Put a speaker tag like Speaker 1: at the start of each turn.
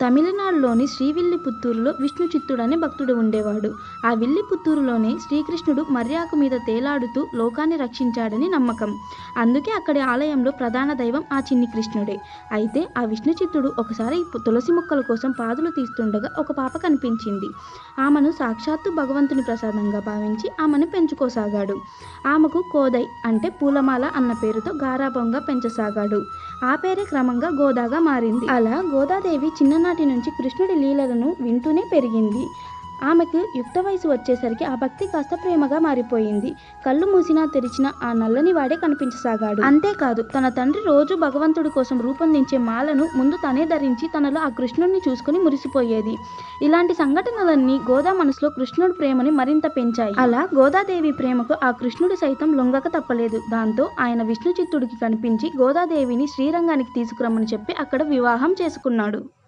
Speaker 1: తమిళనాడులోని శ్రీవిల్లిపుత్తూరులో విష్ణు చిత్తుడు అనే భక్తుడు ఉండేవాడు. ఆ విల్లిపుత్తూరులోనే శ్రీకృష్ణుడు మర్యాకు మీద తేలాడుతూ లోకాన్ని రక్షించాడని నమ్మకం. అందుకే అక్కడి ఆలయంలో ప్రధాన దైవం ఆ చిన్ని కృష్ణుడే. అయితే ఆ విష్ణు చిత్తుడు ఒకసారి తులసి మొక్కల కోసం పాదులు తీస్తుండగా ఒక పాప కనిపించింది. ఆమెను సాక్షాత్తు భగవంతుని ప్రసాదంగా భావించి ఆమెను పెంచుకోసాగాడు. ఆమెకు కోదై అంటే పూలమాల అన్న పేరుతో గారాభంగా పెంచసాగాడు. ఆ పేరే క్రమంగా గోదాగా మారింది. అలా గోదాదేవి చిన్ననాటి నుంచి కృష్ణుడి లీలలను వింటూనే పెరిగింది. ఆమెకు యుక్త వయసు వచ్చేసరికి ఆ భక్తి కాస్త ప్రేమగా మారిపోయింది. కళ్ళు మూసినా తెరిచినా ఆ నల్లని వాడే కనిపించసాగాడు. అంతేకాదు తన తండ్రి రోజు భగవంతుడి కోసం రూపొందించే మాలను ముందు తనే ధరించి తనలో ఆ కృష్ణుడిని చూసుకుని మురిసిపోయేది. ఇలాంటి సంఘటనలన్నీ గోదా మనసులో కృష్ణుడి ప్రేమని మరింత పెంచాయి. అలా గోదాదేవి ప్రేమకు ఆ కృష్ణుడు సైతం లొంగక తప్పలేదు. దాంతో ఆయన విష్ణు చిత్తుడికి కనిపించి గోదాదేవిని శ్రీరంగానికి తీసుకురమ్మని చెప్పి అక్కడ వివాహం చేసుకున్నాడు.